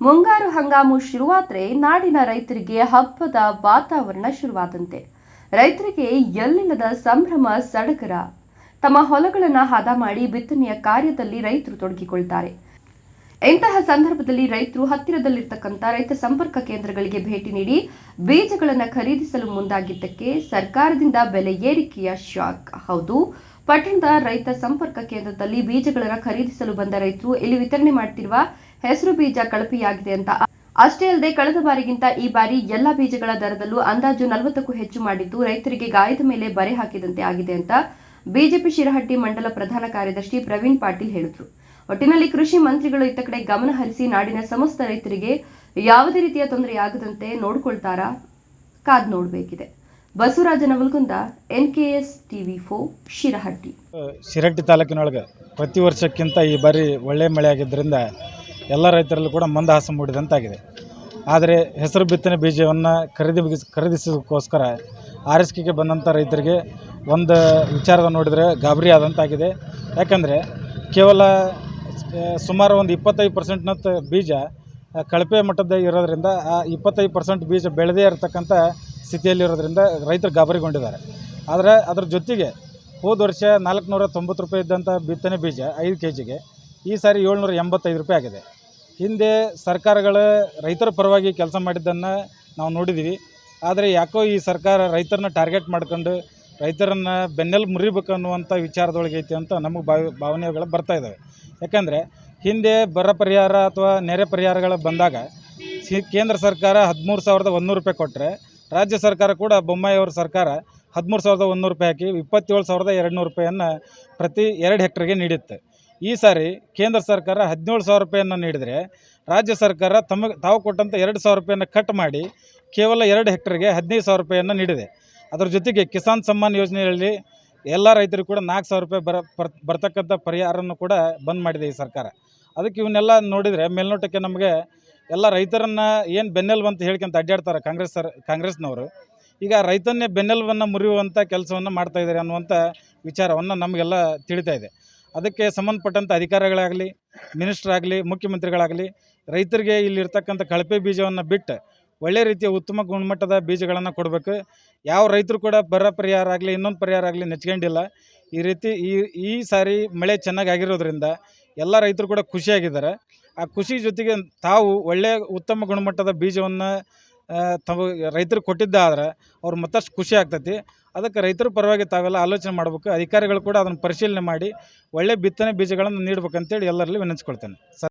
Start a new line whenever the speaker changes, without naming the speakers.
ಮುಂಗಾರು ಹಂಗಾಮು ಶುರುವಾದ್ರೆ ನಾಡಿನ ರೈತರಿಗೆ ಹಬ್ಬದ ವಾತಾವರಣ ಶುರುವಾದಂತೆ. ರೈತರಿಗೆ ಎಲ್ಲಿಲ್ಲದ ಸಂಭ್ರಮ ಸಡಗರ. ತಮ್ಮ ಹೊಲಗಳನ್ನು ಹದ ಮಾಡಿ ಬಿತ್ತನೆಯ ಕಾರ್ಯದಲ್ಲಿ ರೈತರು ತೊಡಗಿಕೊಳ್ತಾರೆ. ಇಂತಹ ಸಂದರ್ಭದಲ್ಲಿ ರೈತರು ಹತ್ತಿರದಲ್ಲಿರ್ತಕ್ಕಂಥ ರೈತ ಸಂಪರ್ಕ ಕೇಂದ್ರಗಳಿಗೆ ಭೇಟಿ ನೀಡಿ ಬೀಜಗಳನ್ನು ಖರೀದಿಸಲು ಮುಂದಾಗಿದ್ದಕ್ಕೆ ಸರ್ಕಾರದಿಂದ ಬೆಲೆ ಏರಿಕೆಯ ಶಾಕ್. ಹೌದು, ಪಟ್ಟಣದ ರೈತ ಸಂಪರ್ಕ ಕೇಂದ್ರದಲ್ಲಿ ಬೀಜಗಳನ್ನು ಖರೀದಿಸಲು ಬಂದ ರೈತರು ಇಲ್ಲಿ ವಿತರಣೆ ಮಾಡ್ತಿರುವ ಹೆಸರು ಬೀಜ ಕಳಪೆಯಾಗಿದೆ ಅಂತ. ಅಷ್ಟೇ ಅಲ್ಲದೆ ಕಳೆದ ಬಾರಿಗಿಂತ ಈ ಬಾರಿ ಎಲ್ಲ ಬೀಜಗಳ ದರದಲ್ಲೂ ಅಂದಾಜು ನಲವತ್ತಕ್ಕೂ ಹೆಚ್ಚು ಮಾಡಿದ್ದು ರೈತರಿಗೆ ಗಾಯದ ಮೇಲೆ ಬರೆ ಹಾಕಿದಂತೆ ಆಗಿದೆ ಅಂತ ಬಿಜೆಪಿ ಶಿರಹಟ್ಟಿ ಮಂಡಲ ಪ್ರಧಾನ ಕಾರ್ಯದರ್ಶಿ ಪ್ರವೀಣ್ ಪಾಟೀಲ್ ಹೇಳಿದರು. ಒಟ್ಟಿನಲ್ಲಿ ಕೃಷಿ ಮಂತ್ರಿಗಳು ಇತ್ತ ಕಡೆ ಗಮನ ಹರಿಸಿ ನಾಡಿನ ಸಮಸ್ತ ರೈತರಿಗೆ ಯಾವುದೇ ರೀತಿಯ ತೊಂದರೆಯಾಗದಂತೆ ನೋಡ್ಕೊಳ್ತಾರಾ ಕಾದ್ ನೋಡಬೇಕಿದೆ. ಬಸವರಾಜ ನವಲ್ಗುಂದ, ಎನ್ಕೆಎಸ್ ಟಿವಿ ಫೋ ಶಿರಹಟ್ಟಿ.
ಶಿರಹಟ್ಟಿ ತಾಲೂಕಿನೊಳಗೆ ಪ್ರತಿ ವರ್ಷಕ್ಕಿಂತ ಈ ಬಾರಿ ಒಳ್ಳೆ ಮಳೆ ಆಗಿದ್ದರಿಂದ ಎಲ್ಲ ರೈತರಲ್ಲೂ ಕೂಡ ಮಂದಹಾಸ ಮೂಡಿದಂತಾಗಿದೆ. ಆದರೆ ಹೆಸರು ಬಿತ್ತನೆ ಬೀಜವನ್ನು ಖರೀದಿ ಖರೀದಿಸೋದಕ್ಕೋಸ್ಕರ ಕೆಗೆ ಬಂದಂಥ ರೈತರಿಗೆ ಒಂದು ವಿಚಾರದ ನೋಡಿದರೆ ಗಾಬರಿ ಆದಂತಾಗಿದೆ. ಯಾಕಂದರೆ ಕೇವಲ ಸುಮಾರು ಒಂದು ಇಪ್ಪತ್ತೈದು ಪರ್ಸೆಂಟ್ನಂತ ಬೀಜ ಕಳಪೆ ಮಟ್ಟದ ಇರೋದರಿಂದ ಆ ಇಪ್ಪತ್ತೈದು ಪರ್ಸೆಂಟ್ ಬೀಜ ಬೆಳೆದೇ ಇರತಕ್ಕಂಥ ಸ್ಥಿತಿಯಲ್ಲಿರೋದ್ರಿಂದ ರೈತರು ಗಾಬರಿಗೊಂಡಿದ್ದಾರೆ. ಆದರೆ ಅದರ ಜೊತೆಗೆ ಹೋದ ವರ್ಷ ನಾಲ್ಕುನೂರ ತೊಂಬತ್ತು ರೂಪಾಯಿ ಇದ್ದಂಥ ಬಿತ್ತನೆ ಬೀಜ ಐದು ಕೆ ಜಿಗೆ ಈ ಸಾರಿ ಏಳ್ನೂರ ಎಂಬತ್ತೈದು ರೂಪಾಯಿ ಆಗಿದೆ. ಹಿಂದೆ ಸರ್ಕಾರಗಳು ರೈತರ ಪರವಾಗಿ ಕೆಲಸ ಮಾಡಿದ್ದನ್ನು ನಾವು ನೋಡಿದ್ದೀವಿ ಆದರೆ ಯಾಕೋ ಈ ಸರ್ಕಾರ ರೈತರನ್ನ ಟಾರ್ಗೆಟ್ ಮಾಡ್ಕೊಂಡು ರೈತರನ್ನು ಬೆನ್ನೆಲು ಮುರಿಬೇಕು ಅನ್ನುವಂಥ ವಿಚಾರದೊಳಗೆ ಐತಿ ಅಂತ ನಮಗೆ ಭಾವ, ಭಾವನೆಗಳು ಬರ್ತಾ ಇದ್ದಾವೆ ಯಾಕಂದರೆ ಹಿಂದೆ ಬರ ಪರಿಹಾರ ಅಥವಾ ನೆರೆ ಪರಿಹಾರಗಳು ಬಂದಾಗ ಸಿ, ಕೇಂದ್ರ ಸರ್ಕಾರ ಹದಿಮೂರು ಸಾವಿರದ ಒಂದೂರು ರೂಪಾಯಿ ಕೊಟ್ಟರೆ ರಾಜ್ಯ ಸರ್ಕಾರ ಕೂಡ ಬೊಮ್ಮಾಯಿ ಅವ್ರ ಸರ್ಕಾರ ಹದಿಮೂರು ಸಾವಿರದ ಒಂದೂರು ರೂಪಾಯಿ ಹಾಕಿ ಇಪ್ಪತ್ತೇಳು ಸಾವಿರದ ಎರಡು ನೂರು ರೂಪಾಯಿಯನ್ನು ಪ್ರತಿ ಎರಡು ಹೆಕ್ಟ್ರಿಗೆ ನೀಡುತ್ತೆ. ಈ ಸಾರಿ ಕೇಂದ್ರ ಸರ್ಕಾರ ಹದಿನೇಳು ಸಾವಿರ ರೂಪಾಯಿಯನ್ನು ನೀಡಿದರೆ ರಾಜ್ಯ ಸರ್ಕಾರ ತಮಗೆ ತಾವು ಕೊಟ್ಟಂಥ ಎರಡು ಸಾವಿರ ರೂಪಾಯಿಯನ್ನು ಕಟ್ ಮಾಡಿ ಕೇವಲ ಎರಡು ಹೆಕ್ಟರ್ಗೆ ಹದಿನೈದು ಸಾವಿರ ರೂಪಾಯಿಯನ್ನು ನೀಡಿದೆ. ಅದರ ಜೊತೆಗೆ ಕಿಸಾನ್ ಸಮ್ಮಾನ್ ಯೋಜನೆಯಲ್ಲಿ ಎಲ್ಲ ರೈತರಿಗೂ ಕೂಡ ನಾಲ್ಕು ಸಾವಿರ ರೂಪಾಯಿ ಬರ ಬರ್ ಬರ್ತಕ್ಕಂಥ ಪರಿಹಾರವನ್ನು ಕೂಡ ಬಂದ್ ಮಾಡಿದೆ ಈ ಸರ್ಕಾರ. ಅದಕ್ಕೆ ಇವನ್ನೆಲ್ಲ ನೋಡಿದರೆ ಮೇಲ್ನೋಟಕ್ಕೆ ನಮಗೆ ಎಲ್ಲ ರೈತರನ್ನು ಏನು ಬೆನ್ನೆಲುಬು ಅಂತ ಹೇಳ್ಕೊಂತ ಅಡ್ಡಾಡ್ತಾರೆ ಕಾಂಗ್ರೆಸ್ ಸರ್ ಕಾಂಗ್ರೆಸ್ನವರು. ಈಗ ರೈತನ್ನೇ ಬೆನ್ನೆಲುಬನ್ನು ಮುರಿಯುವಂಥ ಕೆಲಸವನ್ನು ಮಾಡ್ತಾಯಿದ್ದಾರೆ ಅನ್ನುವಂಥ ವಿಚಾರವನ್ನು ನಮಗೆಲ್ಲ ತಿಳಿತಾ ಇದೆ. ಅದಕ್ಕೆ ಸಂಬಂಧಪಟ್ಟಂಥ ಅಧಿಕಾರಿಗಳಾಗಲಿ ಮಿನಿಸ್ಟ್ರ್ ಆಗಲಿ ಮುಖ್ಯಮಂತ್ರಿಗಳಾಗಲಿ, ರೈತರಿಗೆ ಇಲ್ಲಿರ್ತಕ್ಕಂಥ ಕಳಪೆ ಬೀಜವನ್ನು ಬಿಟ್ಟು ಒಳ್ಳೆ ರೀತಿಯ ಉತ್ತಮ ಗುಣಮಟ್ಟದ ಬೀಜಗಳನ್ನು ಕೊಡಬೇಕು. ಯಾವ ರೈತರು ಕೂಡ ಬರ ಪರಿಹಾರ ಆಗಲಿ, ಇನ್ನೊಂದು ಪರಿಹಾರ ಆಗಲಿ ನೆಚ್ಕೊಂಡಿಲ್ಲ. ಈ ರೀತಿ ಈ ಈ ಸಾರಿ ಮಳೆ ಚೆನ್ನಾಗಿ ಆಗಿರೋದ್ರಿಂದ ಎಲ್ಲ ರೈತರು ಕೂಡ ಖುಷಿಯಾಗಿದ್ದಾರೆ. ಆ ಖುಷಿ ಜೊತೆಗೆ ತಾವು ಒಳ್ಳೆಯ ಉತ್ತಮ ಗುಣಮಟ್ಟದ ಬೀಜವನ್ನು ತಾವು ರೈತರು ಕೊಟ್ಟಿದ್ದಾದ್ರೆ ಅವ್ರು ಮತ್ತಷ್ಟು ಖುಷಿ ಆಗ್ತೈತಿ. ಅದಕ್ಕೆ ರೈತರು ಪರವಾಗಿ ತಾವೆಲ್ಲ ಆಲೋಚನೆ ಮಾಡಬೇಕು. ಅಧಿಕಾರಿಗಳು ಕೂಡ ಅದನ್ನು ಪರಿಶೀಲನೆ ಮಾಡಿ ಒಳ್ಳೆ ಬಿತ್ತನೆ ಬೀಜಗಳನ್ನು ನೀಡ್ಬೇಕಂತೇಳಿ ಎಲ್ಲರಲ್ಲಿ ವಿನಂತಿಸ್ಕೊಳ್ತೇನೆ. ಸರ್